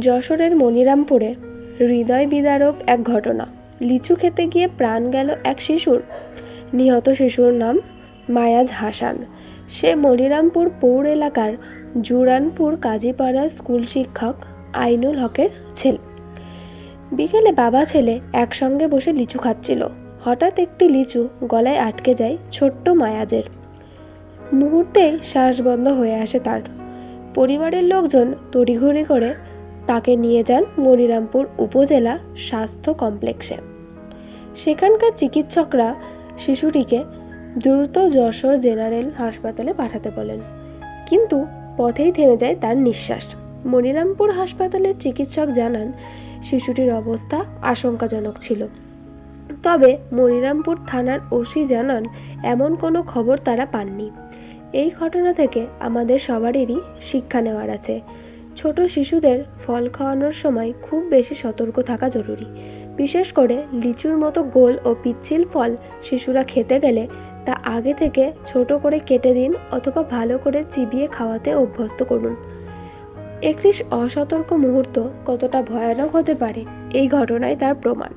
যশোরের মনিরামপুরে হৃদয় বিদারক এক ঘটনা। লিচু খেতে গিয়ে প্রাণ গেল এক শিশুর। নিহত শিশুর নাম মায়াজ হাসান। সে মনিরামপুর পৌর এলাকার জুরানপুর কাজীপাড়া স্কুল শিক্ষক আইনুল হকের ছেলে। বিকেলে বাবা ছেলে একসঙ্গে বসে লিচু খাচ্ছিল। হঠাৎ একটি লিচু গলায় আটকে যায় ছোট্ট মায়াজের। মুহূর্তে শ্বাস বন্ধ হয়ে আসে তার। পরিবারের লোকজন তড়িঘড়ি করে তাকে নিয়ে যান মনিরামপুর উপজেলা স্বাস্থ্য কমপ্লেক্সে। সেখানকার চিকিৎসকরা শিশুটিকে দ্রুত যশোর জেনারেল হাসপাতালে পাঠাতে বলেন। কিন্তু পথেই থেমে যায় তার নিঃশ্বাস। মনিরামপুর হাসপাতালের চিকিৎসক জানান, শিশুটির অবস্থা আশঙ্কাজনক ছিল। তবে মনিরামপুর থানার ওসি জানান, এমন কোনো খবর তারা পাননি। এই ঘটনা থেকে আমাদের সবারই শিক্ষা নেওয়ার আছে। ছোট শিশুদের ফল খাওয়ানোর সময় খুব বেশি সতর্ক থাকা জরুরি। বিশেষ করে লিচুর মতো গোল ও পিচ্ছিল ফল শিশুরা খেতে গেলে তা আগে থেকে ছোট করে কেটে দিন অথবা ভালো করে চিবিয়ে খাওয়াতে অভ্যস্ত করুন। একটি অসতর্ক মুহূর্ত কতটা ভয়ানক হতে পারে এই ঘটনায় তার প্রমাণ।